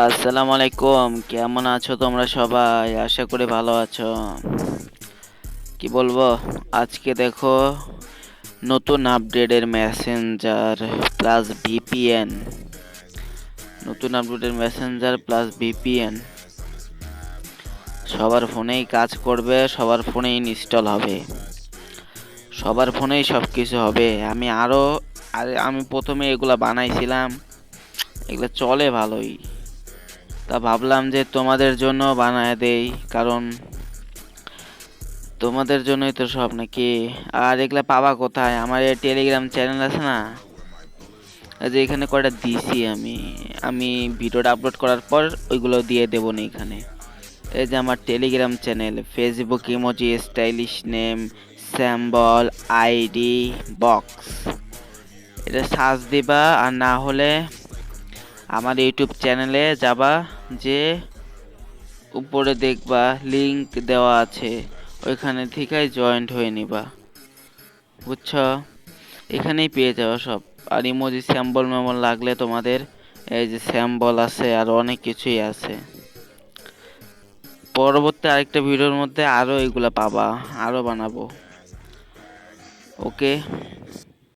আসসালামু আলাইকুম কেমন আছো তোমরা সবাই? আশা করি ভালো আছো। কি বলব? আজকে দেখো, নতুন আপডেটের মেসেঞ্জার প্লাস ভিপিএন নতুন আপডেটের মেসেঞ্জার প্লাস ভিপিএন সবার ফোনেই কাজ করবে, সবার ফোনেই ইনস্টল হবে। সবার ফোনেই সব কিছু হবে। আমি আরও আরে আমি প্রথমে এগুলা বানাইছিলাম। এগুলো চলে ভালোই। তা ভাবলাম যে তোমাদের জন্য বানায় দেই, কারণ তোমাদের জন্যই তো সব নাকি। আর এগুলা পাবা কোথায়? আমার এই টেলিগ্রাম চ্যানেল আছে না? যে এখানে কয়টা দিছি আমি। আমি ভিডিওটা আপলোড করার পর ওইগুলো দিয়ে দেবো না এখানে। এই যে আমার Telegram channel Facebook emoji stylish name symbol ID box এটা সার্চ দিবা আর না হলে আমার ইউটিউব চ্যানেলে যাবা, যে উপরে দেখবা লিংক দেওয়া আছে, ওইখানে থেকেই জয়েন্ট হয়ে নিবা। বুঝছ? এখানেই পেয়ে যাওয়া সব। আর ইমোজি স্যাম্বল মেমল লাগলে তোমাদের, এই যে স্যাম্বল আছে আর অনেক কিছুই আছে। পরবর্তী আরেকটা ভিডিওর মধ্যে আরও এগুলা পাবা আরও বানাবো। ওকে